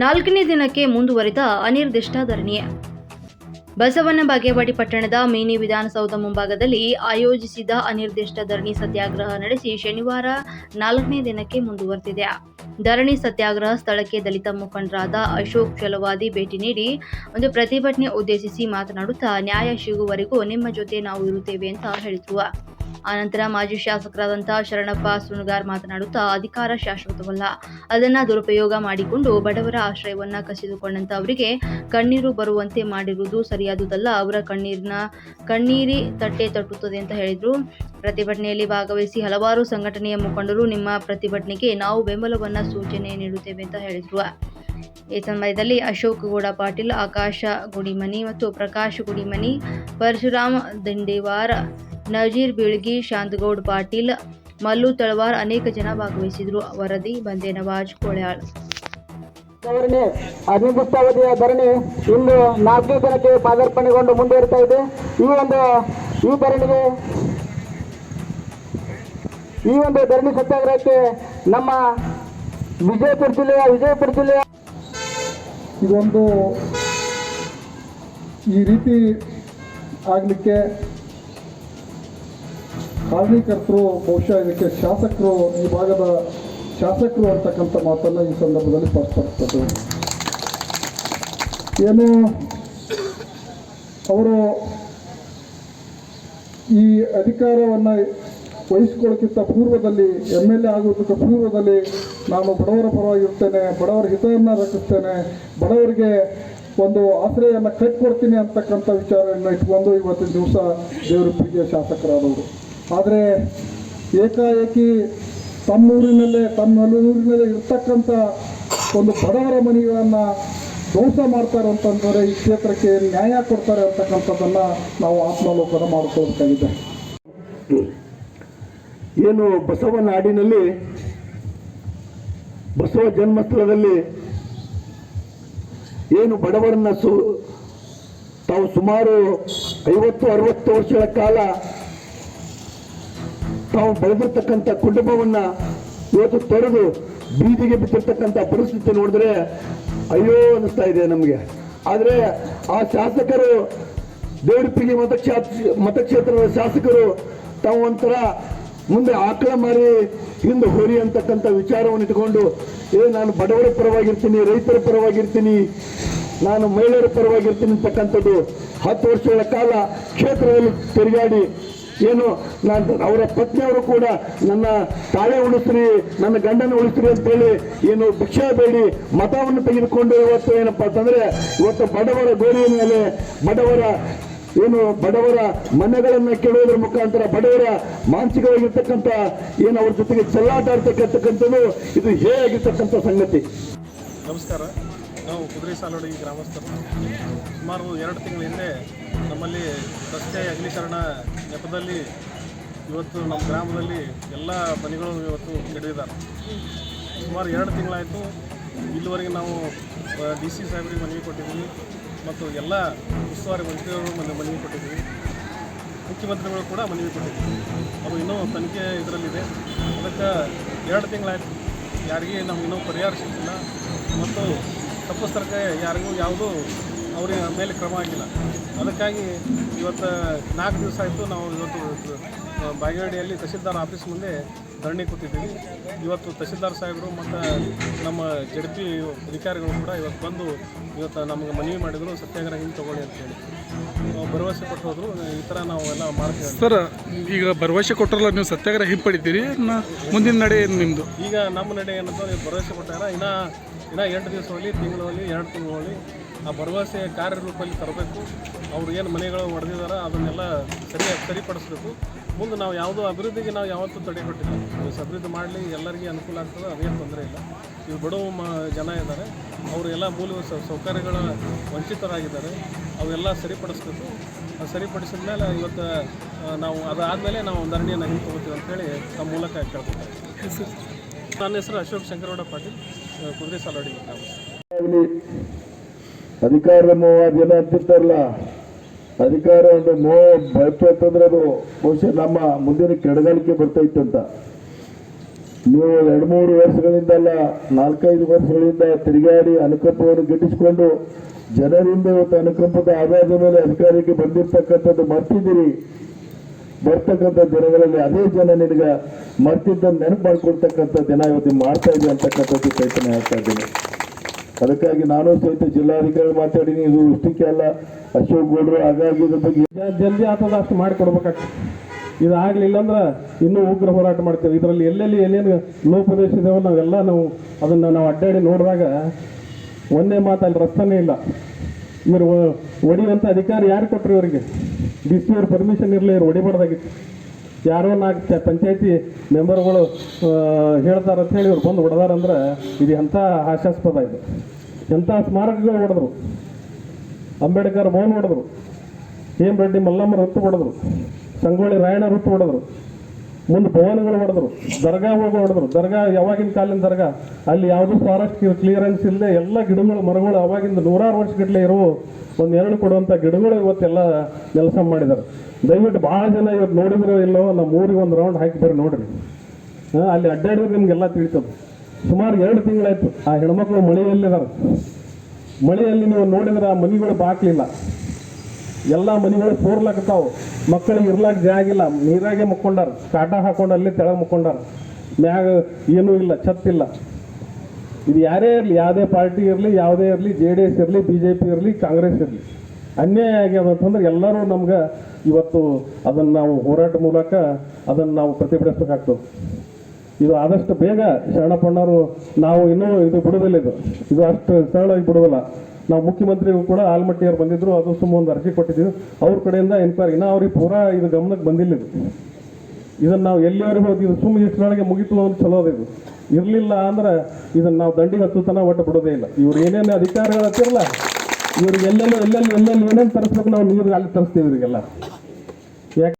ನಾಲ್ಕನೇ ದಿನಕ್ಕೆ ಮುಂದುವರಿದ ಅನಿರ್ದಿಷ್ಟ ಧರಣಿ ಬಸವನ ಬಾಗೇವಾಡಿ ಪಟ್ಟಣದ ಮಿನಿ ವಿಧಾನಸೌಧ ಮುಂಭಾಗದಲ್ಲಿ ಆಯೋಜಿಸಿದ ಅನಿರ್ದಿಷ್ಟ ಧರಣಿ ಸತ್ಯಾಗ್ರಹ ನಡೆಸಿ ಶನಿವಾರ ನಾಲ್ಕನೇ ದಿನಕ್ಕೆ ಮುಂದುವರೆದಿದೆ. ಧರಣಿ ಸತ್ಯಾಗ್ರಹ ಸ್ಥಳಕ್ಕೆ ದಲಿತ ಮುಖಂಡರಾದ ಅಶೋಕ್ ಚಲವಾದಿ ಭೇಟಿ ನೀಡಿ ಒಂದು ಪ್ರತಿಭಟನೆ ಉದ್ದೇಶಿಸಿ ಮಾತನಾಡುತ್ತಾ ನ್ಯಾಯ ಸಿಗುವವರೆಗೂ ನಿಮ್ಮ ಜೊತೆ ನಾವು ಇರುತ್ತೇವೆ ಅಂತ ಹೇಳಿದರು. ಆನಂತರ ಮಾಜಿ ಶಾಸಕರಾದಂತಹ ಶರಣಪ್ಪ ಸುಣಗಾರ್ ಮಾತನಾಡುತ್ತಾ ಅಧಿಕಾರ ಶಾಶ್ವತವಲ್ಲ. ಅದನ್ನ ದುರುಪಯೋಗ ಮಾಡಿಕೊಂಡು ಬಡವರ ಆಶ್ರಯವನ್ನ ಕಸಿದುಕೊಂಡಂತ ಅವರಿಗೆ ಕಣ್ಣೀರು ಬರುವಂತೆ ಮಾಡಿರುವುದು ಸರಿಯಾದುದಲ್ಲ. ಅವರ ಕಣ್ಣೀರಿನ ಕಣ್ಣೀರಿ ತಟ್ಟೆ ತಟ್ಟುತ್ತದೆ ಅಂತ ಹೇಳಿದ್ರು. ಪ್ರತಿಭಟನೆಯಲ್ಲಿ ಭಾಗವಹಿಸಿ ಹಲವಾರು ಸಂಘಟನೆಯ ಮುಖಂಡರು ನಿಮ್ಮ ಪ್ರತಿಭಟನೆಗೆ ನಾವು ಬೆಂಬಲವನ್ನ ಸೂಚನೆ ನೀಡುತ್ತೇವೆ ಅಂತ ಹೇಳಿದ್ರು. ಈ ಸಮಯದಲ್ಲಿ ಅಶೋಕ್ ಗೌಡ ಪಾಟೀಲ್, ಆಕಾಶ ಗುಡಿಮನಿ ಮತ್ತು ಪ್ರಕಾಶ್ ಗುಡಿಮನಿ, ಪರಶುರಾಮ್ ದಿಂಡೇವಾರ್ ನಜೀರ್ ಬೀಳ್ಗಿ ಶಾಂತಗೌಡ್ ಪಾಟೀಲ್ ಮಲ್ಲು ತಳವಾರ್ ಅನೇಕ ಜನ ಭಾಗವಹಿಸಿದ್ರು. ವರದಿ ಬಂದೆ ನವಾಜ್ ಕೊಳ್ಯಾಳ್. ಧರಣಿ ಅನಿರ್ದಿಷ್ಟಾವಧಿಯ ಧರಣಿ ಇಂದು ನಾಲ್ಕನೇ ದಿನಕ್ಕೆ ಪಾದಾರ್ಪಣೆಗೊಂಡು ಮುಂದುವರಿತಾ ಇದೆ. ಈ ಒಂದು ಈ ಧರಣಿಗೆ ಈ ಒಂದು ಧರಣಿ ಸತ್ಯಾಗ್ರಹಕ್ಕೆ ನಮ್ಮ ವಿಜಯಪುರ ಜಿಲ್ಲೆಯ ವಿಜಯಪುರ ಜಿಲ್ಲೆಯ ಇದೊಂದು ಈ ರೀತಿ ಆಗಲಿಕ್ಕೆ ಕಾರಣೀಕರ್ತರು ಬಹುಶಃ ಇದಕ್ಕೆ ಶಾಸಕರು, ಈ ಭಾಗದ ಶಾಸಕರು ಅಂತಕ್ಕಂಥ ಮಾತನ್ನು ಈ ಸಂದರ್ಭದಲ್ಲಿ ಸ್ಪಷ್ಟಪಡಿಸ್ತದೆ ಏನು, ಅವರು ಈ ಅಧಿಕಾರವನ್ನು ವಹಿಸ್ಕೊಳ್ಳೋಕ್ಕಿಂತ ಪೂರ್ವದಲ್ಲಿ, ಎಂ ಎಲ್ ಎ ಆಗೋದಕ್ಕೆ ಪೂರ್ವದಲ್ಲಿ ನಾನು ಬಡವರ ಪರವಾಗಿರ್ತೇನೆ, ಬಡವರ ಹಿತವನ್ನು ರಕ್ಷಿಸ್ತೇನೆ, ಬಡವರಿಗೆ ಒಂದು ಆಶ್ರಯವನ್ನು ಕಟ್ಕೊಡ್ತೀನಿ ಅಂತಕ್ಕಂಥ ವಿಚಾರವನ್ನು ಇಟ್ಕೊಂಡು ಇವತ್ತಿನ ದಿವಸ ದೇವರಪ್ಪಿಗೆ ಶಾಸಕರಾದವರು. ಆದರೆ ಏಕಾಏಕಿ ತಮ್ಮೂರಿನಲ್ಲೇ ತಮ್ಮ ಊರಿನಲ್ಲೇ ಇರ್ತಕ್ಕಂಥ ಒಂದು ಬಡವರ ಮನೆಗಳನ್ನು ಧ್ವಂಸ ಮಾಡ್ತಾರೆ ಅಂತಂದರೆ ಈ ಕ್ಷೇತ್ರಕ್ಕೆ ನ್ಯಾಯ ಕೊಡ್ತಾರೆ ಅಂತಕ್ಕಂಥದ್ದನ್ನು ನಾವು ಆತ್ಮಾವಲೋಕನ ಮಾಡಿಕೊಳ್ಬೇಕಾಗಿದೆ ಏನು ಬಸವನಾಡಿನಲ್ಲಿ ಬಸವ ಜನ್ಮಸ್ಥಳದಲ್ಲಿ ಏನು ಬಡವರನ್ನ ಸು ತಾವು ಸುಮಾರು ಐವತ್ತು, ಅರವತ್ತು ವರ್ಷಗಳ ಕಾಲ ತಾವು ಬೆಳೆದಿರ್ತಕ್ಕಂಥ ಕುಟುಂಬವನ್ನ ಇವತ್ತು ತೊರೆದು ಬೀದಿಗೆ ಬಿದ್ದಿರ್ತಕ್ಕಂಥ ಪರಿಸ್ಥಿತಿ ನೋಡಿದ್ರೆ ಅಯ್ಯೋ ಅನ್ನಿಸ್ತಾ ಇದೆ ನಮಗೆ. ಆದರೆ ಆ ಶಾಸಕರು ದೇವರಿಪ್ಪಿಗೆ ಮತಕ್ಷೇತ್ರ, ಮತಕ್ಷೇತ್ರದ ಶಾಸಕರು ತಾವು ಒಂಥರ ಮುಂದೆ ಆಕಳ ಮಾರಿ ಹಿಂದೆ ಹೋರಿ ಅಂತಕ್ಕಂಥ ವಿಚಾರವನ್ನು ಇಟ್ಕೊಂಡು ಏ, ನಾನು ಬಡವರ ಪರವಾಗಿರ್ತೀನಿ, ರೈತರ ಪರವಾಗಿರ್ತೀನಿ, ನಾನು ಮಹಿಳೆಯರ ಪರವಾಗಿರ್ತೀನಿ ಅಂತಕ್ಕಂಥದ್ದು ಹತ್ತು ವರ್ಷಗಳ ಕಾಲ ಕ್ಷೇತ್ರದಲ್ಲಿ ತಿರುಗಾಡಿ ಏನು, ನಾನು ಅವರ ಪತ್ನಿಯವರು ಕೂಡ ನನ್ನ ತಾಳೆ ಉಳಿಸ್ರಿ, ನನ್ನ ಗಂಡನ ಉಳಿಸ್ರಿ ಅಂತೇಳಿ ಏನು ಭಿಕ್ಷಾ ಬೇಡಿ, ಮತವನ್ನು ತೆಗೆದುಕೊಂಡು ಇವತ್ತು ಏನಪ್ಪಾ ಅಂತಂದ್ರೆ, ಇವತ್ತು ಬಡವರ ಗೋರಿಯ ಮೇಲೆ ಬಡವರ ಏನು ಬಡವರ ಮನೆಗಳನ್ನು ಕೇಳುವುದರ ಮುಖಾಂತರ ಬಡವರ ಮಾನಸಿಕವಾಗಿರ್ತಕ್ಕಂಥ ಏನು ಅವ್ರ ಜೊತೆಗೆ ಚೆಲ್ಲಾಟ ಆಡ್ತಕ್ಕಂಥದ್ದು ಇದು ಹೇಗಿರ್ತಕ್ಕಂಥ ಸಂಗತಿ? ನಮಸ್ಕಾರ. ನಾವು ಕುದುರೆ ಸಾಲೋಡಿ ಗ್ರಾಮಸ್ಥರು ಸುಮಾರು ಎರಡು ತಿಂಗಳ ಹಿಂದೆ ನಮ್ಮಲ್ಲಿ ರಸ್ತೆ ಅಗಲೀಕರಣ ನೆಪದಲ್ಲಿ ಇವತ್ತು ನಮ್ಮ ಗ್ರಾಮದಲ್ಲಿ ಎಲ್ಲ ಮನೆಗಳು ಇವತ್ತು ಕೆಡವಿದ್ದಾರೆ ಸುಮಾರು ಎರಡು ತಿಂಗಳಾಯಿತು. ಇಲ್ಲಿವರೆಗೆ ನಾವು ಡಿ ಸಿ ಸಾಹೇಬರಿಗೆ ಮನವಿ ಕೊಟ್ಟಿದ್ದೀವಿ ಮತ್ತು ಎಲ್ಲ ಉಸ್ತುವಾರಿ ಮಂತ್ರಿಗಳು ಮನೆ, ಮನವಿ ಕೊಟ್ಟಿದ್ದೀವಿ. ಮುಖ್ಯಮಂತ್ರಿಗಳು ಕೂಡ ಮನವಿ ಕೊಟ್ಟಿದ್ದೀವಿ. ಅದು ಇನ್ನೂ ತನಿಖೆ ಇದರಲ್ಲಿದೆ. ಅದಕ್ಕೆ ಎರಡು ತಿಂಗಳಾಯಿತು. ಯಾರಿಗೆ ನಮ್ಗೆ ಇನ್ನೂ ಪರಿಹಾರ ಸಿಗ್ತಿಲ್ಲ. ಮತ್ತು ತಪ್ಪಿಸ್ತರಕ್ಕೆ ಯಾರಿಗೂ ಯಾವುದೂ ಅವರ ಮೇಲೆ ಕ್ರಮ ಆಗಿಲ್ಲ. ಅದಕ್ಕಾಗಿ ಇವತ್ತು ನಾಲ್ಕು ದಿವಸ ಆಯಿತು ನಾವು ಇವತ್ತು ಬಾಗೇವಾಡಿಯಲ್ಲಿ ತಹಸೀಲ್ದಾರ್ ಆಫೀಸ್ ಮುಂದೆ ಧರಣಿ ಕೂತಿದ್ದೀವಿ. ಇವತ್ತು ತಹಸೀಲ್ದಾರ್ ಸಾಹೇಬರು ಮತ್ತು ನಮ್ಮ ಜಡ್ಪಿ ಅಧಿಕಾರಿಗಳು ಕೂಡ ಇವತ್ತು ಬಂದು ಇವತ್ತು ನಮಗೆ ಮನವಿ ಮಾಡಿದರು ಸತ್ಯಾಗ್ರಹ ಹಿಂಗೆ ತಗೊಳ್ಳಿ ಅಂತ ಹೇಳಿ. ನಾವು ಭರವಸೆ ಕೊಟ್ಟು ಹೋದರು ಈ ಥರ ನಾವು ಎಲ್ಲ ಮಾಡ್ತೀವಿ. ಸರ್ ಈಗ ಭರವಸೆ ಕೊಟ್ಟರಲ್ಲ ನೀವು ಸತ್ಯಾಗ್ರಹ ಹಿಂಪಡಿತೀರಿ ಮುಂದಿನ ನಡೆ ಏನು ನಿಮ್ಮದು ಈಗ ನಮ್ಮ ನಡೆ ಏನಂತ ಭರವಸೆ ಕೊಟ್ಟಾಗ ಇನ್ನೂ ಇನ್ನೂ ಎಂಟು ದಿವಸ ಹೋಗಲಿ ತಿಂಗಳು ಹೋಗಲಿ ಎರಡು ತಿಂಗಳು ಹೋಗಲಿ ಆ ಭರವಸೆ ಕಾರ್ಯರೂಪದಲ್ಲಿ ತರಬೇಕು. ಅವ್ರು ಏನು ಮನೆಗಳು ಹೊಡೆದಿದ್ದಾರೆ ಅದನ್ನೆಲ್ಲ ಸರಿಯಾಗಿ ಸರಿಪಡಿಸ್ಬೇಕು. ಮುಂದೆ ನಾವು ಯಾವುದೋ ಅಭಿವೃದ್ಧಿಗೆ ನಾವು ಯಾವತ್ತೂ ತಡೆ ಕೊಟ್ಟಿಲ್ಲ. ಇವತ್ತು ಅಭಿವೃದ್ಧಿ ಮಾಡಲಿ, ಎಲ್ಲರಿಗೆ ಅನುಕೂಲ ಆಗ್ತದೆ, ಅದೇನು ತೊಂದರೆ ಇಲ್ಲ. ಇವು ಬಡವ ಮ, ಜನ ಇದ್ದಾರೆ. ಅವರು ಎಲ್ಲ ಮೂಲ ಸೌಕರ್ಯಗಳ ವಂಚಿತರಾಗಿದ್ದಾರೆ. ಅವೆಲ್ಲ ಸರಿಪಡಿಸ್ಬೇಕು. ಸರಿಪಡಿಸಿದ ಮೇಲೆ ಇವತ್ತು ನಾವು ಅದಾದಮೇಲೆ ನಾವು ಧರಣಿಯನ್ನು ಹಿಂದೆ ತಗೋತೀವಿ ಅಂತೇಳಿ ನಮ್ಮ ಮೂಲಕ ಕೇಳ್ಕೊತಾರೆ ನನ್ನ ಹೆಸರು ಅಶೋಕ್ ಶಂಕರಗೌಡ ಪಾಟೀಲ್. ಕುದುರೆ ಸಾಲವಾಡಿ ಗ್ರಾಮ ಅಧಿಕಾರದ ಮೋಹ ಜನ ಅಂತಿರ್ತಾರಲ್ಲ, ಅಧಿಕಾರ ಒಂದು ಮೋಹ ಅಂತಂದ್ರೆ ಅದು ಬಹುಶಃ ನಮ್ಮ ಮುಂದಿನ ಕೆಡಗಾಲಿಕೆ ಬರ್ತೈತಂತ ನೀವು ಎರಡು ಮೂರು ವರ್ಷಗಳಿಂದಲ್ಲ ನಾಲ್ಕೈದು ವರ್ಷಗಳಿಂದ ತಿರುಗಾಡಿ ಅನುಕಂಪವನ್ನು ಗಿಟ್ಟಿಸಿಕೊಂಡು ಜನರಿಂದ ಇವತ್ತು ಅನುಕಂಪದ ಆಧಾರದ ಮೇಲೆ ಅಧಿಕಾರಕ್ಕೆ ಬಂದಿರ್ತಕ್ಕಂಥದ್ದು ಮರ್ತಿದ್ದೀರಿ. ಬರ್ತಕ್ಕಂಥ ಜನಗಳಲ್ಲಿ ಅದೇ ಜನ ನಿನಗೆ ಮರ್ತಿದ್ದ ನೆನಪು ಮಾಡ್ಕೊಳ್ತಕ್ಕಂಥ ದಿನ ಇವತ್ತು ಮಾಡ್ತಾ ಇದೆ ಅಂತಕ್ಕಂಥದ್ದು ಪ್ರಯತ್ನ ಹೇಳ್ತಾ ಇದ್ದೀನಿ. ಅದಕ್ಕಾಗಿ ನಾನು ಸಹಿತ ಜಿಲ್ಲಾಧಿಕಾರಿ ಮಾತಾಡೀನಿ. ಇದು ಉಷ್ಟಿಕೆ ಅಲ್ಲ. ಅಶೋಕ್ ಗೌಡರು, ಹಾಗಾಗಿ ಇದ್ರ ಬಗ್ಗೆ ಜಲ್ದಿ ಆತದ ಅಷ್ಟು ಮಾಡಿಕೊಡ್ಬೇಕಾಗ್ತದೆ. ಇದು ಆಗಲಿಲ್ಲ ಅಂದ್ರೆ ಇನ್ನೂ ಉಗ್ರ ಹೋರಾಟ ಮಾಡ್ತೇವೆ. ಇದರಲ್ಲಿ ಎಲ್ಲೆಲ್ಲಿ ಏನೇನು ಲೋಪದೇಶ ಇದಾವೆ ನಾವೆಲ್ಲ ನಾವು ಅದನ್ನು ನಾವು ಅಡ್ಡಾಡಿ ನೋಡಿದಾಗ ಒಂದೇ ಮಾತು, ಅಲ್ಲಿ ರಸ್ತಾನೇ ಇಲ್ಲ. ಇವರು ಹೊಡಿಯುವಂಥ ಅಧಿಕಾರ ಯಾರು ಕೊಟ್ಟರು ಇವರಿಗೆ? ಡಿ ಸಿ ಅವ್ರ ಪರ್ಮಿಷನ್ ಇರಲಿ, ಇವ್ರು ಹೊಡಿಬಾರ್ದಾಗಿತ್ತು ಯಾರೋ ನಾಲ್ಕು ಪಂಚಾಯತಿ ಮೆಂಬರ್ಗಳು ಹೇಳ್ತಾರೆ ಅಂತ ಹೇಳಿ ಇವ್ರು ಬಂದು ಹೊಡೆದಾರಂದ್ರೆ ಇದು ಎಂಥ ಹಾಸ್ಯಾಸ್ಪದ ಇದು. ಎಂಥ ಸ್ಮಾರಕಗಳು ಹೊಡೆದ್ರು. ಅಂಬೇಡ್ಕರ್ ಭವನ್ ಹೊಡೆದ್ರು. ಹೇಮರೆಡ್ಡಿ ಮಲ್ಲಮ್ಮ ವೃತ್ತು ಹೊಡೆದ್ರು. ಸಂಗೊಳ್ಳಿ ರಾಯಣ್ಣ ವೃತ್ತು ಹೊಡೆದ್ರು. ಮುಂದೆ ಭವನಗಳು ಹೊಡೆದ್ರು, ದರ್ಗಾ ಹೋಗಿ ಹೊಡೆದ್ರು. ದರ್ಗಾ ಯಾವಾಗಿನ ಕಾಲಿನ ದರ್ಗಾ? ಅಲ್ಲಿ ಯಾವುದು ಫಾರೆಸ್ಟ್ ಕ್ಲಿಯರೆನ್ಸ್ ಇಲ್ಲದೆ ಎಲ್ಲ ಗಿಡಗಳು, ಮರಗಳು ಅವಾಗಿಂದ ನೂರಾರು ವರ್ಷಗಟ್ಟಲೆ ಇರುವ, ಒಂದು ಎರಡು ಕೊಡುವಂಥ ಗಿಡಗಳು ಇವತ್ತೆಲ್ಲ ಕೆಲಸ ಮಾಡಿದ್ದಾರೆ. ದಯವಿಟ್ಟು ಭಾಳ ಜನ ಇವತ್ತು ನೋಡಿದ್ರೆ ಇಲ್ಲೋ ನಮ್ಮ ಊರಿಗೆ ಒಂದು ರೌಂಡ್ ಹಾಕಿ ಬರ್ರಿ ನೋಡ್ರಿ ಅಲ್ಲಿ ಅಡ್ಡಾಡಿದ್ರೆ ನಿಮಗೆಲ್ಲ ತಿಳಿತದೆ. ಸುಮಾರು ಎರಡು ತಿಂಗಳಾಯ್ತು ಆ ಹೆಣ್ಮಕ್ಳು ಮಳೆಯಲ್ಲಿದ್ದಾರೆ. ಮಳೆಯಲ್ಲಿ ನೀವು ನೋಡಿದ್ರೆ ಆ ಮನೆಗಳು ಬಾಕ್ಲಿಲ್ಲ. ಎಲ್ಲ ಮನೆಗಳು ಸೋರ್ಲಾಕತ್ತಾವು ಮಕ್ಕಳಿಗೆ ಇರ್ಲಾಕ ಜಾಗ ಇಲ್ಲ. ನೀರಾಗೆ ಮುಕ್ಕೊಂಡಾರ, ಕಾಟ ಹಾಕೊಂಡು ಅಲ್ಲಿ ತೆಳಗೆ ಮುಕ್ಕೊಂಡಾರ. ಮ್ಯಾಗ ಏನೂ ಇಲ್ಲ ಛತ್ತಿಲ್ಲ ಇದು ಯಾರೇ ಇರಲಿ, ಯಾವುದೇ ಪಾರ್ಟಿ ಇರಲಿ, ಯಾವುದೇ ಇರಲಿ, ಜೆ ಡಿ ಎಸ್ ಇರಲಿ, ಬಿ ಜೆ ಪಿ ಇರಲಿ, ಕಾಂಗ್ರೆಸ್ ಇರಲಿ. ಅನ್ಯಾಯ ಆಗ್ಯದ ಅಂತಂದ್ರೆ ಎಲ್ಲರೂ ನಮ್ಗೆ ಇವತ್ತು ಅದನ್ನು ನಾವು ಹೋರಾಟ ಮೂಲಕ ಅದನ್ನು ನಾವು ಪ್ರತಿಭಟಿಸ್ಬೇಕಾಗ್ತದೆ ಇದು ಆದಷ್ಟು ಬೇಗ ಶರಣಪ್ಪಣ್ಣವರು ನಾವು ಇನ್ನೂ ಇದು ಬಿಡೋದಿಲ್ಲ ಇದು. ಇದು ಅಷ್ಟು ಸರಳವಾಗಿ ಬಿಡುದಿಲ್ಲ. ನಾವು ಮುಖ್ಯಮಂತ್ರಿಗೂ ಕೂಡ ಆಲ್ಮಟ್ಟಿಯವ್ರು ಬಂದಿದ್ರು, ಅದು ಸುಮ್ಮ ಒಂದು ಅರ್ಜಿ ಕೊಟ್ಟಿದ್ದೀವಿ. ಅವ್ರ ಕಡೆಯಿಂದ ಎನ್ಕ್ವೈರಿ ಇನ್ನೂ ಅವ್ರಿಗೆ ಪೂರಾ ಇದು ಗಮನಕ್ಕೆ ಬಂದಿಲ್ಲ ಇದು. ಇದನ್ನು ನಾವು ಎಲ್ಲಿವರೆಗೆ ಹೋಗಿ ಇದು ಸುಮ್ಮನೆ ಇಷ್ಟರೊಳಗೆ ಮುಗಿತು ಅಂತ ಚಲೋ ಇದು. ಇರಲಿಲ್ಲ ಅಂದ್ರೆ ಇದನ್ನು ನಾವು ದಂಡಿಗೆ ಹತ್ತು ತನ ಒಟ್ಟು ಬಿಡೋದೇ ಇಲ್ಲ. ಇವ್ರು ಏನೇನು ಅಧಿಕಾರಿಗಳು ಹತ್ತಿರಲ್ಲ, ಇವ್ರಿಗೆ ಎಲ್ಲೆಲ್ಲೋ ಎಲ್ಲೆಲ್ಲಿ ಎಲ್ಲೆಲ್ಲಿ ಏನೇನು ತರಿಸ್ಬೇಕು ನಾವು ನೀರು ಅಲ್ಲಿ ತರಿಸ್ತೀವಿ ಇವರಿಗೆಲ್ಲ.